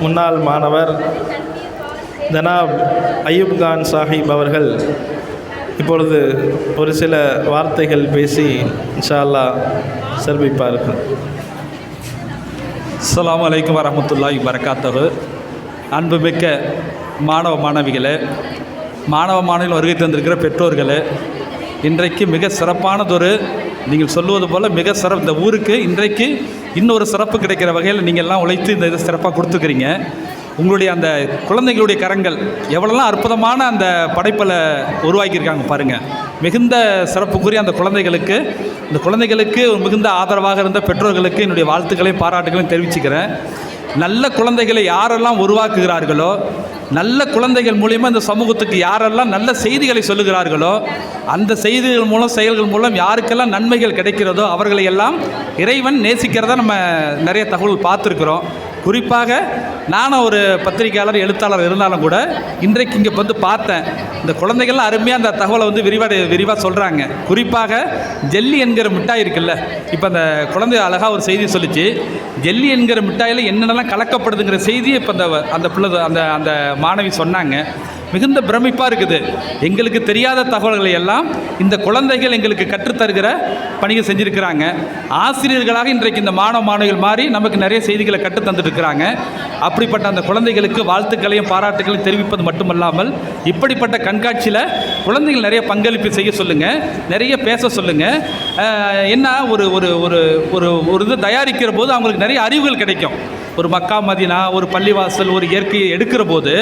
முன்னாள் மாணவர் ஜனாப் அய்யூப் கான் சாஹிப் அவர்கள் இப்பொழுது ஒரு சில வார்த்தைகள் பேசி இன்ஷால்லா சிறப்பிப்பார்கள் அஸ்லாம் அலைக்கும் வரமத்துல்லாஹி வரகாத்தவு அன்புமிக்க மாணவ மாணவிகளே மாணவ மாணவிகள் வருகை தந்திருக்கிற பெற்றோர்களே இன்றைக்கு மிக சிறப்பானதொரு நீங்கள் சொல்லுவது போல் மிக சிறப்பு. இந்த ஊருக்கு இன்றைக்கு இன்னொரு சிறப்பு கிடைக்கிற வகையில் நீங்கள் எல்லாம் உழைத்து இந்த இதை சிறப்பாக கொடுத்துக்கிறீங்க. உங்களுடைய அந்த குழந்தைகளுடைய கரங்கள் எவ்வளோலாம் அற்புதமான அந்த படைப்பில் உருவாக்கியிருக்காங்க பாருங்கள் மிகுந்த சிறப்புக்குரிய அந்த குழந்தைகளுக்கு இந்த குழந்தைகளுக்கு மிகுந்த ஆதரவாக இருந்த பெற்றோர்களுக்கு என்னுடைய வாழ்த்துக்களையும் பாராட்டுகளையும் தெரிவிச்சுக்கிறேன். நல்ல குழந்தைகளை யாரெல்லாம் உருவாக்குகிறார்களோ நல்ல குழந்தைகள் மூலியமாக இந்த சமூகத்துக்கு யாரெல்லாம் நல்ல செய்திகளை சொல்லுகிறார்களோ அந்த செய்திகள் மூலம் செயல்கள் மூலம் யாருக்கெல்லாம் நன்மைகள் கிடைக்கிறதோ அவர்களை எல்லாம் இறைவன் நேசிக்கிறத நம்ம நிறைய தகவல் பார்த்துருக்குறோம். குறிப்பாக நானும் ஒரு பத்திரிகையாளர் எழுத்தாளர் இருந்தாலும் கூட இன்றைக்கு இங்கே வந்து பார்த்தேன். இந்த குழந்தைகள்லாம் அருமையாக அந்த தகவலை வந்து விரிவாக விரிவாக சொல்கிறாங்க குறிப்பாக ஜெல்லி என்கிற மிட்டாய் இருக்குல்ல இப்போ அந்த குழந்தை அழகாக ஒரு செய்தி சொல்லிச்சு. ஜெல்லி என்கிற மிட்டாயில் என்னென்னலாம் கலக்கப்படுதுங்கிற செய்தியை இப்போ அந்த அந்த பிள்ளை அந்த அந்த மாணவி சொன்னாங்க. மிகுந்த பிரமிப்பாக இருக்குது. எங்களுக்கு தெரியாத தகவல்களை எல்லாம் இந்த குழந்தைகள் எங்களுக்கு கற்றுத்தருகிற பணியை செஞ்சுருக்கிறாங்க. ஆசிரியர்களாக இன்றைக்கு இந்த மாணவ மாணவிகள் மாறி நமக்கு நிறைய செய்திகளை கற்றுத் இருக்கிறாங்க. அப் அப்படிப்பட்ட அந்த குழந்தைகளுக்கு வாழ்த்துக்களையும் பாராட்டுகளையும் தெரிவிப்பது மட்டுமல்லாமல் இப்படிப்பட்ட கண்காட்சியில் குழந்தைகள் நிறைய பங்களிப்பு செய்ய சொல்லுங்கள் நிறைய பேச சொல்லுங்கள் என்ன ஒரு ஒரு ஒரு ஒரு ஒரு இது தயாரிக்கிற போது அவங்களுக்கு நிறைய அறிவுகள் கிடைக்கும். ஒரு மக்கா மதினா ஒரு பள்ளிவாசல் ஒரு இயற்கையை எடுக்கிற போது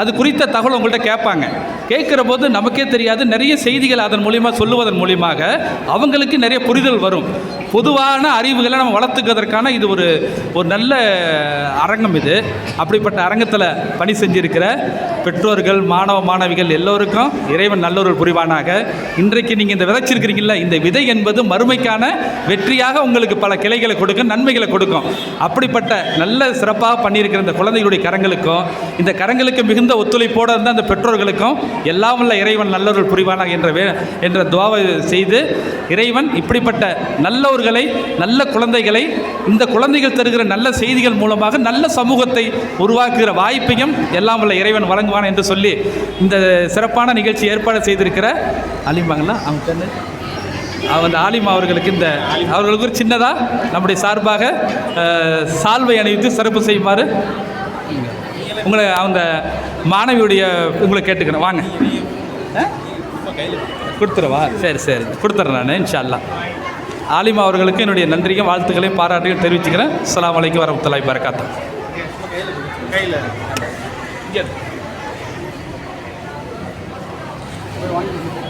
அது குறித்த தகவல் உங்கள்கிட்ட கேட்பாங்க. கேட்குற போது நமக்கே தெரியாது. நிறைய செய்திகள் அதன் மூலியமாக சொல்லுவதன் மூலியமாக அவங்களுக்கு நிறைய புரிதல் வரும். பொதுவான அறிவுகளை நம்ம வளர்த்துக்கிறதுக்கான இது ஒரு ஒரு நல்ல அரங்கம் இது. அப்படிப்பட்ட அரங்கத்தில் பணி செஞ்சிருக்கிற பெற்றோர்கள் மாணவ மாணவிகள் எல்லோருக்கும் இறைவன் நல்லொருள் புரிவானாக. இன்றைக்கு நீங்கள் இந்த விதைச்சிருக்கிறீங்கள இந்த விதை என்பது மறுமைக்கான வெற்றியாக உங்களுக்கு பல கிளைகளை கொடுக்கும் நன்மைகளை கொடுக்கும். அப்படிப்பட்ட நல்ல நல்ல சிறப்பாக பண்ணியிருக்கிற இந்த குழந்தைகளுடைய கரங்களுக்கும் இந்த கரங்களுக்கு மிகுந்த ஒத்துழைப்போடு இருந்த அந்த பெற்றோர்களுக்கும் எல்லாம் உள்ள இறைவன் நல்லவர்கள் புரிவானாக என்ற வே என்ற துவாவை செய்து இறைவன் இப்படிப்பட்ட நல்லவர்களை நல்ல குழந்தைகளை இந்த குழந்தைகள் தருகிற நல்ல செய்திகள் மூலமாக நல்ல சமூகத்தை உருவாக்குகிற வாய்ப்பையும் எல்லாம் உள்ள இறைவன் வழங்குவான் என்று சொல்லி இந்த சிறப்பான நிகழ்ச்சி ஏற்பாடு செய்திருக்கிற அழிம்பாங்களா அவங்க அந்த ஆலிமா அவர்களுக்கு இந்த அவர்களுக்கு ஒரு சின்னதாக நம்முடைய சார்பாக சால்வை அணிவித்து சிறப்பு செய்யுமாறு உங்களை அந்த மாணவியுடைய உங்களை கேட்டுக்கிறேன். வாங்க. கொடுத்துருவா சரி சரி. கொடுத்துட்றேன் நான் இன்ஷா ஆலிமா அவர்களுக்கு என்னுடைய நன்றியும் வாழ்த்துக்களையும் பாராட்டையும் தெரிவிச்சுக்கிறேன். அஸ்ஸலாமு வலைக்கு வரமத்துல்லாஹி பரக்காத்தா கையில் இங்கே